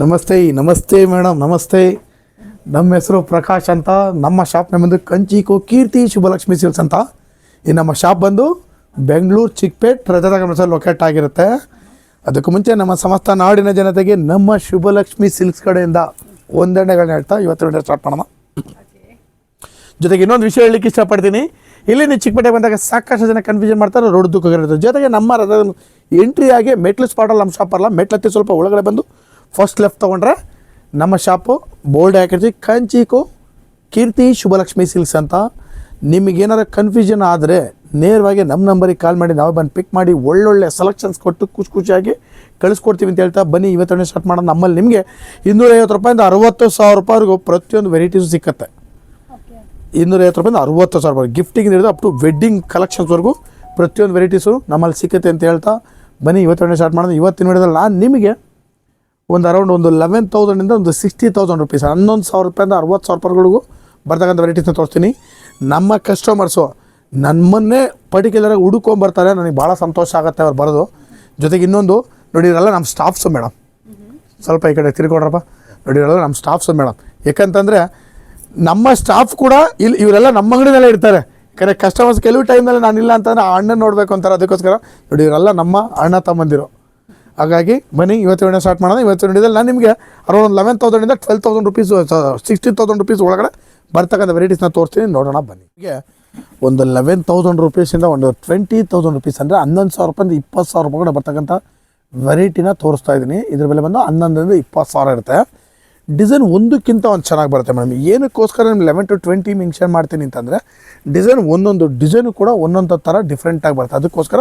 ನಮಸ್ತೆ ನಮಸ್ತೆ ಮೇಡಮ್, ನಮಸ್ತೆ. ನಮ್ಮ ಹೆಸರು ಪ್ರಕಾಶ್ ಅಂತ. ನಮ್ಮ ಶಾಪ್ ಬಂದು ಕಂಚಿಕು ಕೀರ್ತಿ ಶುಭಲಕ್ಷ್ಮಿ ಸಿಲ್ಸ್ ಅಂತ. ಈ ನಮ್ಮ ಶಾಪ್ ಬಂದು ಬೆಂಗಳೂರು ಚಿಕ್ಕಪೇಟ್ ರಜಾದಾಗ ಲೊಕೇಟ್ ಆಗಿರುತ್ತೆ. ಅದಕ್ಕೂ ಮುಂಚೆ ನಮ್ಮ ಸಮಸ್ತ ನಾಡಿನ ಜನತೆಗೆ ನಮ್ಮ ಶುಭಲಕ್ಷ್ಮಿ ಸಿಲ್ಕ್ಸ್ ಕಡೆಯಿಂದ ಒಂದೆಣ್ಣೆಗಳನ್ನ ಹೇಳ್ತಾ ಇವತ್ತು ಸ್ಟಾರ್ಟ್ ಮಾಡೋಣ. ಜೊತೆಗೆ ಇನ್ನೊಂದು ವಿಷಯ ಹೇಳಲಿಕ್ಕೆ ಇಷ್ಟಪಡ್ತೀನಿ. ಇಲ್ಲಿ ನೀವು ಚಿಕ್ಕಪೇಟೆ ಬಂದಾಗ ಸಾಕಷ್ಟು ಜನ ಕನ್ಫ್ಯೂಷನ್ ಮಾಡ್ತಾರೆ, ರೋಡ್ ದುಃಖ ಜೊತೆಗೆ ನಮ್ಮ ರಥ ಎಂಟ್ರಿ ಆಗಿ ಮೆಟ್ಲು ಸ್ಪಾಟಲ್ಲಿ ನಮ್ಮ ಶಾಪ್ ಅಲ್ಲ. ಮೆಟ್ಲತ್ತಿ ಸ್ವಲ್ಪ ಒಳಗಡೆ ಬಂದು ಫಸ್ಟ್ ಲೆಫ್ಟ್ ತೊಗೊಂಡ್ರೆ ನಮ್ಮ ಶಾಪು ಬೋಲ್ಡ್ ಹಾಕಿರ್ತೀವಿ. ಕಂಚಿಕು ಕೀರ್ತಿ ಶುಭಲಕ್ಷ್ಮಿ ಸಿಲ್ಕ್ಸ್ ಅಂತ. ನಿಮಗೇನಾರ ಕನ್ಫ್ಯೂಷನ್ ಆದರೆ ನೇರವಾಗಿ ನಮ್ಮ ನಂಬರಿಗೆ ಕಾಲ್ ಮಾಡಿ, ನಾವು ಬಂದು ಪಿಕ್ ಮಾಡಿ, ಒಳ್ಳೊಳ್ಳೆ ಸೆಲೆಕ್ಷನ್ಸ್ ಕೊಟ್ಟು ಖುಷಿ ಖುಷಿಯಾಗಿ ಕಳಿಸ್ಕೊಡ್ತೀವಿ ಅಂತ ಹೇಳ್ತಾ ಬನ್ನಿ. ಇವತ್ತೊಂದು ಸ್ಟಾರ್ಟ್ ಮಾಡೋಣ. ನಮ್ಮಲ್ಲಿ ನಿಮಗೆ ಇನ್ನೂರೈವತ್ತು ರೂಪಾಯಿಂದ ಅರುವತ್ತು ಸಾವಿರ ರೂಪಾಯಿವರೆಗೂ ಪ್ರತಿಯೊಂದು ವೆರೈಟೀಸು ಸಿಕ್ಕತ್ತೆ. ಇನ್ನೂರೈವತ್ತು ರೂಪಾಯಿಂದ ಅರುವತ್ತು ಸಾವಿರ ರೂಪಾಯಿ. ಗಿಫ್ಟಿಂಗ್ ಹಿಡಿದು ಅಪ್ ಟು ವೆಡ್ಡಿಂಗ್ ಕಲೆಕ್ಷನ್ಸ್ವರೆಗೂ ಪ್ರತಿಯೊಂದು ವೆರೈಟೀಸು ನಮ್ಮಲ್ಲಿ ಸಿಕ್ಕತ್ತೆ ಅಂತ ಹೇಳ್ತಾ ಬನ್ನಿ ಇವತ್ತೊಂದು ಸ್ಟಾರ್ಟ್ ಮಾಡೋದು ಇವತ್ತಿನ ವಿಡಿಯೋದಲ್ಲಿ ನಾನು ನಿಮಗೆ ಒಂದು ಅರೌಂಡ್ ಒಂದು ಲೆವೆನ್ ತೌಸಂಡಿಂದ ಒಂದು ಸಿಕ್ಸ್ಟಿ ತೌಸಂಡ್ ರುಪೀಸ್ ಹನ್ನೊಂದು ಸಾವಿರ ರೂಪಾಯಿಂದ ಅರವತ್ತು ಸಾವಿರ ರೂಪಾಯಿಗಳಿಗೂ ಬರ್ತಕ್ಕಂಥ ವೆರೈಟೀಸ್ನ ತೋರಿಸ್ತೀನಿ. ನಮ್ಮ ಕಸ್ಟಮರ್ಸು ನಮ್ಮನ್ನೇ ಪರ್ಟಿಕ್ಯುಲರಾಗಿ ಹುಡುಕೊಂಬರ್ತಾರೆ ನನಗೆ ಭಾಳ ಸಂತೋಷ ಆಗುತ್ತೆ ಅವ್ರು ಬರೋದು. ಜೊತೆಗೆ ಇನ್ನೊಂದು, ನೋಡಿರಲ್ಲ ನಮ್ಮ ಸ್ಟಾಫ್ಸು ಮೇಡಮ್ ಸ್ವಲ್ಪ ಈ ಕಡೆ ತಿರ್ಕೊಡ್ರಪ್ಪ ನೋಡಿರಲ್ಲ ನಮ್ಮ ಸ್ಟಾಫ್ಸು ಮೇಡಮ್ ಯಾಕಂತಂದರೆ ನಮ್ಮ ಸ್ಟಾಫ್ ಕೂಡ ಇಲ್ಲಿ ಇವರೆಲ್ಲ ನಮ್ಮ ಅಂಗಡಿನಲ್ಲೇ ಇರ್ತಾರೆ. ಯಾಕಂದರೆ ಕಸ್ಟಮರ್ಸ್ ಕೆಲವು ಟೈಮಲ್ಲಿ ನಾನು ಇಲ್ಲ ಅಂತಂದ್ರೆ ಆ ಅಣ್ಣ ನೋಡಬೇಕು ಅಂತಾರೆ ಅದಕ್ಕೋಸ್ಕರ ನೋಡಿ, ಇವರೆಲ್ಲ ನಮ್ಮ ಅಣ್ಣ ತಮ್ಮಂದಿರು. ಹಾಗಾಗಿ ಬನ್ನಿ, ಇವತ್ತು ವಿಡಿಯೋ ಸ್ಟಾರ್ಟ್ ಮಾಡೋಣ. ಇವತ್ತು ವಿಡಿಯೋದಲ್ಲಿ ನಾನು ನಿಮಗೆ around eleven ತೌಸಂಡಿಂದ twelve thousand rupees sixteen thousand rupees ಒಳಗಡೆ ಬರ್ತಕ್ಕಂಥ ವೆರೈಟೀಸ್ನ ತೋರಿಸ್ತೀನಿ. ನೋಡೋಣ, ಬನ್ನಿ. ಹೀಗೆ ಒಂದು ಲೆವೆನ್ ತೌಸಂಡ್ ರುಪೀಸಿಂದ ಒಂದು ಟ್ವೆಂಟಿ ತೌಸಂಡ್ ರುಪೀಸ್ ಅಂದರೆ ಹನ್ನೊಂದು ಸಾವಿರ ರೂಪಾಯಿಂದ ಇಪ್ಪತ್ತು ಸಾವಿರ ರೂಪಾಯಿ ಬರ್ತಕ್ಕಂಥ ವೆರೈಟಿನ ತೋರಿಸ್ತಾ ಇದ್ದೀನಿ. ಇದ್ರ ಬೆಲೆ ಬಂದು ಹನ್ನೊಂದರಿಂದ ಇಪ್ಪತ್ತು ಸಾವಿರ ಇರುತ್ತೆ. ಡಿಸೈನ್ ಒಂದಕ್ಕಿಂತ ಒಂದು ಚೆನ್ನಾಗಿ ಬರುತ್ತೆ ಮೇಡಮ್ ಏನಕ್ಕೋಸ್ಕರ ನಿಮ್ಗೆ ಲೆವೆನ್ ಟು ಟ್ವೆಂಟಿ ಮೆನ್ಷನ್ ಮಾಡ್ತೀನಿ ಅಂತಂದರೆ ಡಿಸೈನ್ ಒಂದೊಂದು ಡಿಸೈನು ಕೂಡ ಒಂದೊಂದು ಥರ ಡಿಫ್ರೆಂಟಾಗಿ ಬರುತ್ತೆ. ಅದಕ್ಕೋಸ್ಕರ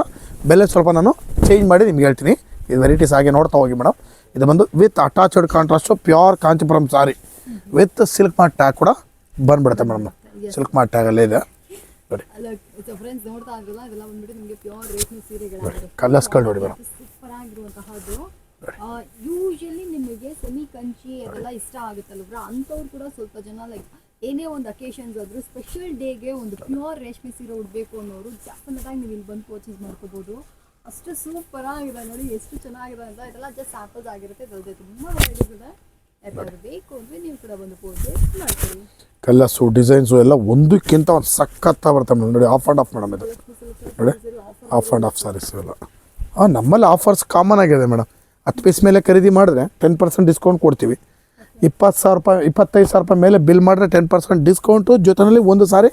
ಬೆಲೆ ಸ್ವಲ್ಪ ನಾನು ಚೇಂಜ್ ಮಾಡಿ ನಿಮ್ಗೆ ಹೇಳ್ತೀನಿ. ಇದು ವೆರೈಟೀಸ್ ಹಾಗೆ ನೋಡ್ತಾ ಹೋಗಿ ಮೇಡಮ್ ಇದು ಬಂದು with attached contrast pure Kanchipuram sari with Silk Mart tag ಕೂಡ ಬಂದ್ಬಿಡುತ್ತೆ ಮೇಡಮ್ ಸಿಲ್ಕ್ ಮಾರ್ಟ್ ಟ್ಯಾಗಲ್ಲೇ ಇದೆ. ನೋಡಿ. ಕಲರ್ಸ್ಗಳು ನೋಡಿ ಮೇಡಮ್ ಯೂಶಲಿ ನಿಮಗೆ ಸೆಮಿ ಕಂಚಿ ಅದೆಲ್ಲ ಇಷ್ಟ ಆಗುತ್ತಲ್ವ ಅಂಥವ್ರು ಕೂಡ ಸ್ವಲ್ಪ ಜನ ಲೈಕ್ ಏನೇ ಒಂದು ಅಕೇಶನ್ಸ್ ಆದ್ರೂ ಸ್ಪೆಷಲ್ ಡೇಗೆ ಒಂದು ಪ್ಯೂರ್ ರೇಷ್ಮೆ ಸೀರೆ ಉಡಬೇಕು ಅನ್ನೋರು ಜಾಸ್ತಿ ನೀವು ಇಲ್ಲಿ ಬಂದು ಪರ್ಚೇಸ್ ಮಾಡ್ಕೋಬಹುದು ಅಷ್ಟು ಸೂಪರ್ ಆಗಿದೆ ನೋಡಿ ಎಷ್ಟು ಚೆನ್ನಾಗಿದೆ ಅಂತ ಇದೆಲ್ಲ ಜಸ್ಟ್ ಸ್ಯಾಂಪಲ್ಸ್ ಆಗಿರುತ್ತೆ. ಇದಲ್ಲದೆ ತುಂಬಾ ವೆರೈಟೀಸ್ ಇದೆ. ಯಾಕಂದ್ರೆ ಬೇಕು ಅಂದ್ರೆ ನೀವು ಕೂಡ ಬಂದು ಪರ್ಚೇಸ್ ಮಾಡ್ಕೊಳ್ಳಿ. ಕಲರ್ಸು ಡಿಸೈನ್ಸು ಎಲ್ಲ ಒಂದಕ್ಕಿಂತ ಒಂದು ಸಖತ್ತ ಬರ್ತಾ ಮೇಡಮ್. ನೋಡಿ ಆಫ್ ಆ್ಯಂಡ್ ಆಫ್ ಮೇಡಮ್ ಇದು. ನೋಡಿ ಆಫ್ ಆ್ಯಂಡ್ ಆಫ್ ಸಾರೀಸ್ ಎಲ್ಲ ಹಾಂ ನಮ್ಮಲ್ಲಿ ಆಫರ್ಸ್ ಕಾಮನ್ ಆಗಿದೆ ಮೇಡಮ್. ಹತ್ತು ಪೀಸ್ ಮೇಲೆ ಖರೀದಿ ಮಾಡಿದ್ರೆ ಟೆನ್ ಪರ್ಸೆಂಟ್ ಡಿಸ್ಕೌಂಟ್ ಕೊಡ್ತೀವಿ. ಇಪ್ಪತ್ತು ಸಾವಿರ ರೂಪಾಯಿ ಇಪ್ಪತ್ತೈದು ಸಾವಿರ ರೂಪಾಯಿ ಮೇಲೆ ಬಿಲ್ ಮಾಡಿದ್ರೆ ಟೆನ್ ಪರ್ಸೆಂಟ್ ಡಿಸ್ಕೌಂಟು ಜೊತೆಯಲ್ಲಿ ಒಂದು ಸಾರಿ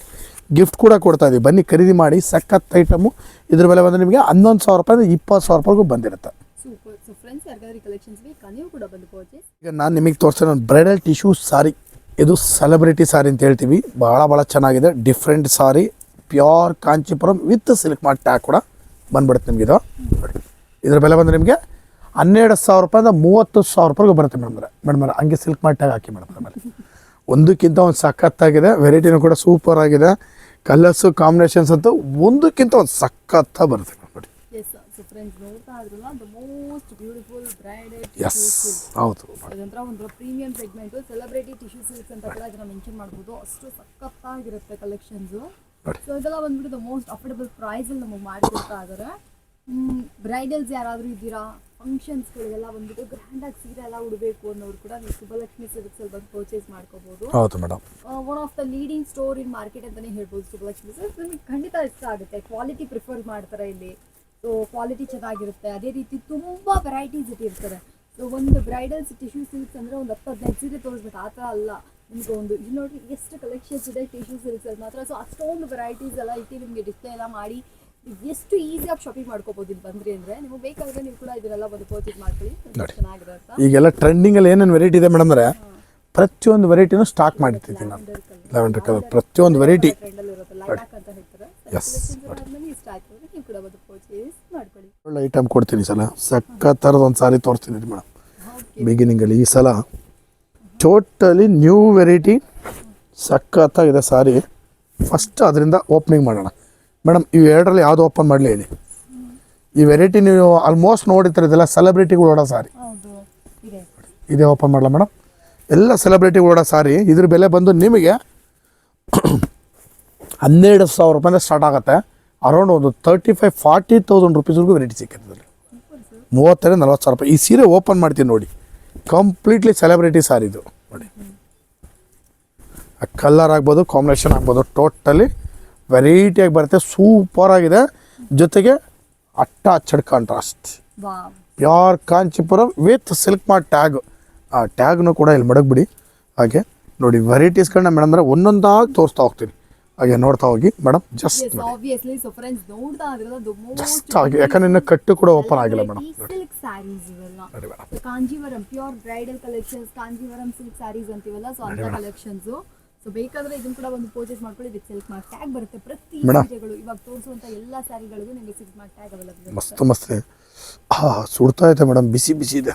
ಗಿಫ್ಟ್ ಕೂಡ ಕೊಡ್ತಾ ಇದ್ದೀವಿ ಬನ್ನಿ ಖರೀದಿ ಮಾಡಿ ಸಖತ್ ಐಟಮು ಇದ್ರ ಬೆಲೆ ಬಂದರೆ ನಿಮಗೆ ಹನ್ನೊಂದು ಸಾವಿರ ರೂಪಾಯಿಂದ ಇಪ್ಪತ್ತು ಸಾವಿರ ರೂಪಾಯಿಗೂ ಬಂದಿರುತ್ತೆ. ಈಗ ನಾನು ನಿಮಗೆ ತೋರಿಸ್ತೀನಿ ಒಂದು ಬ್ರೈಡಲ್ ಟಿಶ್ಯೂ ಸಾರಿ. ಇದು ಸೆಲೆಬ್ರಿಟಿ ಸಾರಿ ಅಂತ ಹೇಳ್ತೀವಿ. ಭಾಳ ಭಾಳ ಚೆನ್ನಾಗಿದೆ. Different sari. Pure Kanchipuram with Silk Mart tag ಕೂಡ ಬಂದ್ಬಿಡುತ್ತೆ ನಿಮಗೆ ಇದು. ನೋಡಿ. ಇದ್ರ ಬೆಲೆ ಬಂದರೆ ನಿಮಗೆ ಹನ್ನೆರಡು ಸಾವಿರ ರೂಪಾಯಿಂದ ಮೂವತ್ತು ಸಾವಿರ ರೂಪಾಯಿಗೆ ಬರುತ್ತೆ ಮೇಡಮ್ ಮೇಡಮ್ ಹಂಗೆ ಸಿಲ್ಕ್ ಮಟ್ಟಾಗ ಹಾಕಿ ಮೇಡಮ್ ಆಮೇಲೆ ಒಂದಕ್ಕಿಂತ ಒಂದು ಸಖತ್ತಾಗಿದೆ ವೆರೈಟಿನೂ ಕೂಡ ಸೂಪರ್ ಆಗಿದೆ. ಕಲರ್ಸು ಕಾಂಬಿನೇಷನ್ಸ್ ಅಂತ ಒಂದಕ್ಕಿಂತ ಒಂದು ಸಖತ್ತ ಬರುತ್ತೆ ನೋಡಿ. ಎಸ್ ಹೌದು. ನೋಡಿ. ಬ್ರೈಡಲ್ಸ್ ಯಾರಾದರೂ ಇದ್ದೀರಾ? ಫಂಕ್ಷನ್ಸ್ಗಳಿಗೆಲ್ಲ ಬಂದ್ಬಿಟ್ಟು ಗ್ರ್ಯಾಂಡ್ ಆಗಿ ಸೀರೆ ಎಲ್ಲ ಉಡಬೇಕು ಅನ್ನೋರು ಕೂಡ ನೀವು ಸುಬ್ಬಲಕ್ಷ್ಮಿ ಸಿಲ್ಕ್ಸ್ ಅಲ್ಲಿ ಬಂದು ಪರ್ಚೇಸ್ ಮಾಡ್ಕೋಬಹುದು ಹೌದು madam one of the leading store in market ಅಂತಾನೆ ಹೇಳ್ಬೋದು ಸುಬಲಕ್ಷ್ಮಿ ಸಿಲ್ಕ್ಸ್ ನಿಮಗೆ ಖಂಡಿತ ಇಷ್ಟ ಆಗುತ್ತೆ. ಕ್ವಾಲಿಟಿ ಪ್ರಿಫರ್ ಮಾಡ್ತಾರೆ ಇಲ್ಲಿ. ಸೊ ಕ್ವಾಲಿಟಿ ಚೆನ್ನಾಗಿರುತ್ತೆ. ಅದೇ ರೀತಿ ತುಂಬಾ ವೆರೈಟೀಸ್ ಇಟ್ಟಿರ್ತಾರೆ ಸೊ ಒಂದು ಬ್ರೈಡಲ್ಸ್ ಟಿಶ್ಯೂ ಸಿಲ್ಕ್ಸ್ ಅಂದ್ರೆ ಒಂದು ಹತ್ತು ಹದಿನೈದು ಸೀರೆ ತೋರಿಸ್ಬೇಕು. ಆ ಥರ ಅಲ್ಲ. ನಿಮ್ಗೆ ಒಂದು ಇಲ್ಲಿ ನೋಡಿ ಎಷ್ಟು ಕಲೆಕ್ಷನ್ಸ್ ಇದೆ ಟಿಶ್ಯೂ ಸಿಲ್ಕ್ಸ್ ಅಲ್ಲಿ ಮಾತ್ರ. ಸೊ ಅಷ್ಟೊಂದು ವೆರೈಟೀಸ್ ಎಲ್ಲ ಇಟ್ಟು ನಿಮಗೆ ಡಿಸ್ಪ್ಲೇ ಎಲ್ಲ ಮಾಡಿ ಎಷ್ಟು ಈಸಿಯಾಗಿ ಶಾಪಿಂಗ್ ಮಾಡ್ಕೋಬಹುದು ಇಲ್ಲಿ ಬಂದ್ರಿ ಅಂದ್ರೆ? ನಿಮಗೆ ಬೇಕಾದ್ರೆ ನೀವು ಕೂಡ ಇದನ್ನೆಲ್ಲ ಒಂದು ಪರ್ಚೇಸ್ ಮಾಡ್ಕೊಳ್ಳಿ. ನೋಡಿ. ಚೆನ್ನಾಗಿದೆ ಅಂತ. ಈಗೆಲ್ಲ ಟ್ರೆಂಡಿಂಗಲ್ಲಿ ಏನೇನು ವೆರೈಟಿ ಇದೆ ಮೇಡಮ್ ಅಂದರೆ ಪ್ರತಿಯೊಂದು ವೆರೈಟಿನೂ ಸ್ಟಾಕ್ ಮಾಡಿರ್ತಿದ್ದೀನಿ ನಾನು ಲ್ಯಾವೆಂಡರ್ ಕಲರ್ ಪ್ರತಿಯೊಂದು ವೆರೈಟಿ ಟ್ರೆಂಡಲ್ಲಿ ಇರುತ್ತೆ. ಲೈಲಾಕ್ ಅಂತ ಹೇಳ್ತಾರೆ. Yes. ಆದ್ಮೇಲೆ ಇಷ್ಟ ಆಯ್ತು ಅಂದ್ರೆ ನೀವು ಕೂಡ ಬಂದು ಪರ್ಚೇಸ್ ಮಾಡ್ಕೊಳ್ಳಿ. ಒಳ್ಳೆ ಐಟಮ್ ಕೊಡ್ತೀನಿ ಈ ಸಲ. ಸಖತ್ ಥರದ ಒಂದು ಸಾರಿ ತೋರಿಸ್ತೀನಿ ಮೇಡಮ್ ಬಿಗಿನಿಂಗಲ್ಲಿ ಈ ಸಲ ಟೋಟಲಿ ನ್ಯೂ ವೆರೈಟಿ ಸಖತ್ತಾಗಿದೆ ಸಾರಿ ಫಸ್ಟ್ ಅದರಿಂದ ಓಪನಿಂಗ್ ಮಾಡೋಣ. ಮೇಡಮ್ ಇವು ಎರಡರಲ್ಲಿ ಯಾವುದು ಓಪನ್ ಮಾಡಲಿ ಹೇಳಿ ಈ ವೆರೈಟಿ ನೀವು ಆಲ್ಮೋಸ್ಟ್ ನೋಡಿರ್ತಾರೆ ಇದೆಲ್ಲ ಸೆಲೆಬ್ರಿಟಿಗಳು ಓಡೋ ಸಾರಿ. ಇದೆ. ಓಪನ್ ಮಾಡಲ್ಲ ಮೇಡಮ್? ಎಲ್ಲ ಸೆಲೆಬ್ರಿಟಿಗಳು ಓಡೋ ಸಾರಿ ಇದ್ರ ಬೆಲೆ ಬಂದು ನಿಮಗೆ ಹನ್ನೆರಡು ಸಾವಿರ ರೂಪಾಯಿಂದ ಸ್ಟಾರ್ಟ್ ಆಗುತ್ತೆ. ಅರೌಂಡ್ ಒಂದು ತರ್ಟಿ ಫೈವ್ ಫಾರ್ಟಿ ತೌಸಂಡ್ ರುಪೀಸ್ವರೆಗೂ ವೆರೈಟಿ ಸಿಕ್ಕತ್ತೆ ಮೂವತ್ತರಿಂದ ನಲ್ವತ್ತು ಸಾವಿರ ರೂಪಾಯಿ. ಈ ಸೀರೆ ಓಪನ್ ಮಾಡ್ತೀನಿ ನೋಡಿ. ಕಂಪ್ಲೀಟ್ಲಿ ಸೆಲೆಬ್ರಿಟಿ ಸಾರಿ ಇದು. ನೋಡಿ. ಕಲರ್ ಆಗ್ಬೋದು ಕಾಂಬಿನೇಷನ್ ಆಗ್ಬೋದು ಟೋಟಲಿ ವೆರೈಟಿಯಾಗಿ ಬರುತ್ತೆ ಸೂಪರ್ ಆಗಿದೆ. ಜೊತೆಗೆ attached contrast wow. Pure Kanchipuram with Silk Mart tag ಆ ಟ್ಯಾಗ್ನು ಕೂಡ ಇಲ್ಲಿ ಮಡಗ್ಬಿಡಿ. ಹಾಗೆ ನೋಡಿ ವೆರೈಟೀಸ್ಗಳನ್ನ ಮೇಡಮ್ ಅಂದರೆ ಒಂದೊಂದಾಗಿ ತೋರಿಸ್ತಾ ಹೋಗ್ತೀನಿ. ಹಾಗೆ ನೋಡ್ತಾ ಹೋಗಿ ಮೇಡಮ್ ಜಸ್ಟ್ ಜಸ್ಟ್ ಆಗಿ ಯಾಕಂದ್ರೆ ಇನ್ನು ಕಟ್ಟು ಕೂಡ ಓಪನ್ ಆಗಿಲ್ಲ ಮೇಡಮ್ ಸಿಲ್ಕ್ ಸ್ಯಾರೀಸ್ ಇವೆಲ್ಲ. Kanjeevaram pure bridal collections Kanjeevaram silk saris ಅಂತೀವಲ್ಲ? ಸೊ ಅಂತ ಕಲೆಕ್ಷನ್ಸ್ ಸೊ ಬೇಕಾದ್ರೆ ಇದನ್ನ ಕೂಡ ಒಂದು ಪರ್ಚೇಸ್ ಮಾಡ್ಕೊಳ್ಳಿ ವಿತ್ ಸಿಲ್ಕ್ ಮಾರ್ಕ್ ಟ್ಯಾಗ್ ಬರುತ್ತೆ. ಪ್ರತಿ. ಸೀರೆಗಳು ಇವಾಗ ತೋರಿಸುವಂತ ಎಲ್ಲಾ ಸ್ಯಾರಿಗಳಿಗೂ ನಿಮಗೆ ಸಿಲ್ಕ್ ಮಾರ್ಕ್ ಟ್ಯಾಗ್ ಅವೈಲಬಲ್ ಮಸ್ತ್ ಮಸ್ತ್. ಹಾ ಸುಡ್ತಾ ಇದೆ ಮೇಡಮ್ ಬಿಸಿ ಬಿಸಿ ಇದೆ.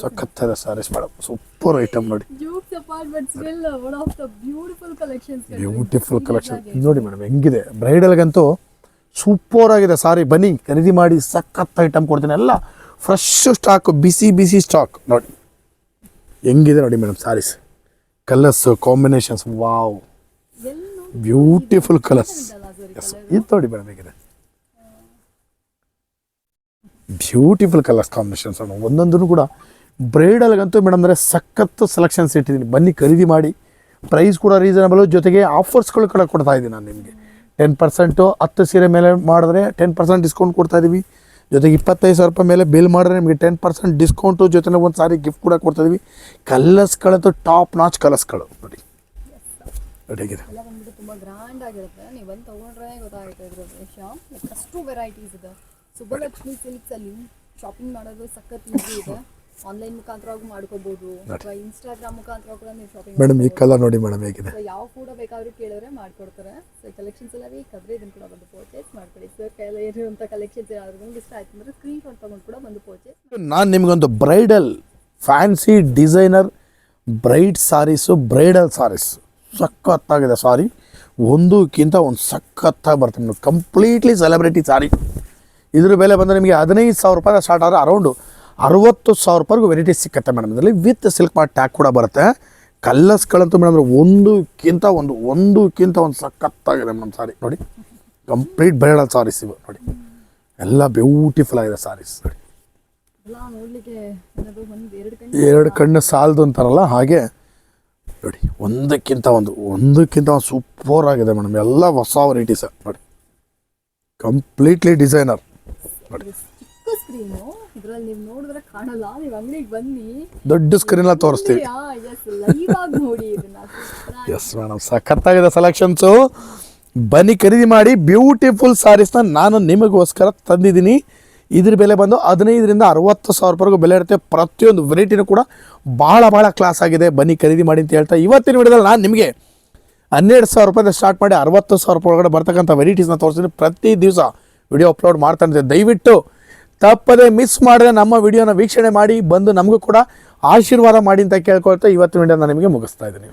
ಸಖತ್ತಾಗಿದೆ ಸಾರೀಸ್ ಮೇಡಮ್ ಸೂಪರ್ ಐಟಮ್ ನೋಡಿ. ಡ್ಯೂಕ್ಸ್ ಅಪಾರ್ಟ್ಮೆಂಟ್ಸ್ will one of the beautiful collections beautiful collection ನೋಡಿ ಮೇಡಮ್ ಹೆಂಗಿದೆ? ಬ್ರೈಡಲ್ಗಂತೂ ಸೂಪರ್ ಆಗಿದೆ ಸಾರಿ. ಬನ್ನಿ ಖರೀದಿ ಮಾಡಿ ಸಖತ್ ಐಟಮ್ ಕೊಡ್ತೀನಿ. ಎಲ್ಲ ಫ್ರೆಶ್ ಸ್ಟಾಕ್ ಬಿಸಿ ಬಿಸಿ ಸ್ಟಾಕ್ ನೋಡಿ. ಹೆಂಗಿದೆ ನೋಡಿ madam sarees. Colours combinations wow beautiful colours yes ಇದು ನೋಡಿ ಮೇಡಮ್ ಬ್ಯೂಟಿಫುಲ್ ಕಲರ್ಸ್ ಕಾಂಬಿನೇಷನ್ಸ್ ಒಂದೊಂದೂ ಕೂಡ ಬ್ರೈಡಲ್ಗಂತೂ ಮೇಡಮ್ ಅಂದರೆ ಸಖತ್ತು ಸೆಲೆಕ್ಷನ್ಸ್ ಇಟ್ಟಿದ್ದೀನಿ. ಬನ್ನಿ, ಖರೀದಿ ಮಾಡಿ. ಪ್ರೈಸ್ ಕೂಡ ರೀಸನಬಲ್ ಜೊತೆಗೆ ಆಫರ್ಸ್ಗಳು ಕೂಡ ಕೊಡ್ತಾ ಇದ್ದೀನಿ ನಾನು ನಿಮಗೆ. ಟೆನ್ ಪರ್ಸೆಂಟು ಹತ್ತು ಸೀರೆ ಮೇಲೆ ಮಾಡಿದ್ರೆ ಟೆನ್ ಪರ್ಸೆಂಟ್ ಡಿಸ್ಕೌಂಟ್ ಕೊಡ್ತಾ ಇದ್ದೀವಿ. ಜೊತೆಗೆ ಇಪ್ಪತ್ತೈದು ಸಾವಿರ ರೂಪಾಯಿ ಮೇಲೆ ಬಿಲ್ ಮಾಡಿದ್ರೆ ನಿಮಗೆ ಟೆನ್ ಪರ್ಸೆಂಟ್ ಡಿಸ್ಕೌಂಟು ಜೊತೆಗೆ ಒಂದು ಸಾರಿ ಗಿಫ್ಟ್ ಕೂಡ ಕೊಡ್ತಾ ಇದ್ದೀವಿ ಕಲರ್ಸ್ಗಳಂತೂ ಟಾಪ್ ನಾಚ್ ಕಲರ್ಸ್ಗಳು. ನೋಡಿ. ನೋಡಿ ತುಂಬ ಗ್ರ್ಯಾಂಡ್ ಆಗಿರುತ್ತೆ. ನೀವು ಬಂದು ತೊಗೊಂಡ್ರೆ ಗೊತ್ತಾಗುತ್ತೆ ಅಷ್ಟು ವೆರೈಟೀಸ್ ಇದೆ. ಸುಬ್ಬಲಕ್ಷ್ಮಿ ಸಿಲ್ಕ್ಸ್ ಅಲ್ಲಿ ಶಾಪಿಂಗ್ ಮಾಡೋದು ಸಖತ್ ಇದೆ. ಆನ್ಲೈನ್ ಮುಖಾಂತರವಾಗಿ ಮಾಡ್ಕೋಬಹುದು ಅಥವಾ ಇನ್ಸ್ಟಾಗ್ರಾಮ್ ಮುಖಾಂತರ ಕೂಡ ನೀವು ಶಾಪಿಂಗ್ ಮೇಡಮ್ ಈ ಕಲರ್ ನೋಡಿ ಮೇಡಮ್ ಹೇಗಿದೆ. ಯಾವ ಕೂಡ ಬೇಕಾದ್ರೂ ಕೇಳಿದ್ರೆ ಮಾಡ್ಕೊಡ್ತಾರೆ. ಸೊ ಕಲೆಕ್ಷನ್ಸ್ ಎಲ್ಲ ಬೇಕಾದ್ರೆ ಇದನ್ನ ಕೂಡ ಬಂದು ಪರ್ಚೇಸ್ ಮಾಡ್ಕೊಳ್ಳಿ. ಸರ್ ಕೈಯಲ್ಲಿ ಇರುವಂಥ ಕಲೆಕ್ಷನ್ಸ್ ಏನಾದ್ರು ನಿಮ್ಗೆ ಇಷ್ಟ ಆಯ್ತು ಅಂದ್ರೆ ಸ್ಕ್ರೀನ್ ಶಾಟ್ ತಗೊಂಡು ಕೂಡ ಬಂದು ಪರ್ಚೇಸ್ ನಾನು ನಿಮಗೊಂದು bridal fancy designer bride saris bridal saris ಸಖತ್ತಾಗಿದೆ ಸಾರಿ. ಒಂದಕ್ಕಿಂತ ಒಂದು ಸಖತ್ತಾಗಿ ಬರ್ತದೆ ಮೇಡಮ್ ಕಂಪ್ಲೀಟ್ಲಿ ಸೆಲೆಬ್ರಿಟಿ ಸಾರಿ. ಇದ್ರ ಬೆಲೆ ಬಂದರೆ ನಿಮಗೆ ಹದಿನೈದು ಸಾವಿರ ರೂಪಾಯಿ ಸ್ಟಾರ್ಟ್ ಆದರೆ ಅರೌಂಡು ಅರವತ್ತು ಸಾವಿರ ರೂಪಾಯಿಗೂ ವೆರೈಟಿ ಸಿಕ್ಕತ್ತೆ ಮೇಡಮ್ ಇದರಲ್ಲಿ ವಿತ್ ಸಿಲ್ಕ್ ಮಾರ್ಟ್ ಟ್ಯಾಗ್ ಕೂಡ ಬರುತ್ತೆ. ಕಲ್ಲರ್ಸ್ಗಳಂತೂ ಮೇಡಮ್ ಒಂದಕ್ಕಿಂತ ಒಂದು ಒಂದಕ್ಕಿಂತ ಒಂದು ಸಖತ್ತಾಗಿದೆ ಮೇಡಮ್ ಸಾರಿ ನೋಡಿ ಕಂಪ್ಲೀಟ್ ಬ್ರೈಡಲ್ ಸಾರೀಸ್ ಇವು, ನೋಡಿ. ಎಲ್ಲ ಬ್ಯೂಟಿಫುಲ್ ಆಗಿದೆ ಸಾರೀಸ್ ನೋಡಿ. ಎರಡು ಕಣ್ಣು ಸಾಲದು ಅಂತಾರಲ್ಲ, ಹಾಗೆ, ನೋಡಿ, ಒಂದಕ್ಕಿಂತ ಒಂದು ಒಂದಕ್ಕಿಂತ ಒಂದು ಸೂಪರ್ ಆಗಿದೆ ಮೇಡಮ್ ಎಲ್ಲ ಹೊಸ ವೆರೈಟೀಸ್ ನೋಡಿ. ಕಂಪ್ಲೀಟ್ಲಿ ಡಿಸೈನರ್ ನೋಡಿ. ಇದ್ರಲ್ಲಿ ನೀವು ನೋಡಿದ್ರೆ ಕಾಣಲ್ಲ. ನೀವು ಅಂಗಡಿಗೆ ಬನ್ನಿ. ದೊಡ್ಡ ಸ್ಕ್ರೀನಲ್ಲಿ ತೋರಿಸ್ತೀವಿ. ಲೈವ್ ಆಗಿ ನೋಡಿ ಇದನ್ನ. ಎಸ್ ಮೇಡಮ್ ಸಖತ್ತಾಗಿದೆ ಸೆಲೆಕ್ಷನ್ಸು ಬನ್ನಿ ಖರೀದಿ ಮಾಡಿ ಬ್ಯೂಟಿಫುಲ್ ಸಾರೀಸ್ನ ನಾನು ನಿಮಗೋಸ್ಕರ ತಂದಿದ್ದೀನಿ. ಇದ್ರ ಬೆಲೆ ಬಂದು ಹದಿನೈದರಿಂದ ಅರವತ್ತು ಸಾವಿರ ರೂಪಾಯಿಗೂ ಬೆಲೆ ಇರುತ್ತೆ. ಪ್ರತಿಯೊಂದು ವೆರೈಟಿನೂ ಕೂಡ ಭಾಳ ಭಾಳ ಕ್ಲಾಸ್ ಆಗಿದೆ. ಬನ್ನಿ ಖರೀದಿ ಮಾಡಿ ಅಂತ ಹೇಳ್ತಾ ಇವತ್ತಿನ ವಿಡಿಯೋದಲ್ಲಿ ನಾನು ನಿಮಗೆ ಹನ್ನೆರಡು ಸಾವಿರ ರೂಪಾಯಿಂದ ಸ್ಟಾರ್ಟ್ ಮಾಡಿ ಅರವತ್ತು ಸಾವಿರ ರೂಪಾಯಿ ಒಳಗಡೆ ಬರ್ತಕ್ಕಂಥ ವೆರೈಟೀಸ್ನ ತೋರಿಸ್ತೀನಿ. ಪ್ರತಿ ದಿವಸ ವಿಡಿಯೋ ಅಪ್ಲೋಡ್ ಮಾಡ್ತಾ ಇದ್ದೆ ದಯವಿಟ್ಟು ತಪ್ಪದೆ ಮಿಸ್ ಮಾಡದೆ ನಮ್ಮ ವಿಡಿಯೋನ ವೀಕ್ಷಣೆ ಮಾಡಿ ಬಂದು ನಮಗೂ ಕೂಡ ಆಶೀರ್ವಾದ ಮಾಡಿ ಅಂತ ಕೇಳ್ಕೊಳ್ತಾ ಇವತ್ತಿನ ವಿಡಿಯೋನ ನಿಮಗೆ ಮುಗಿಸ್ತಾ ಇದ್ದೀನಿ.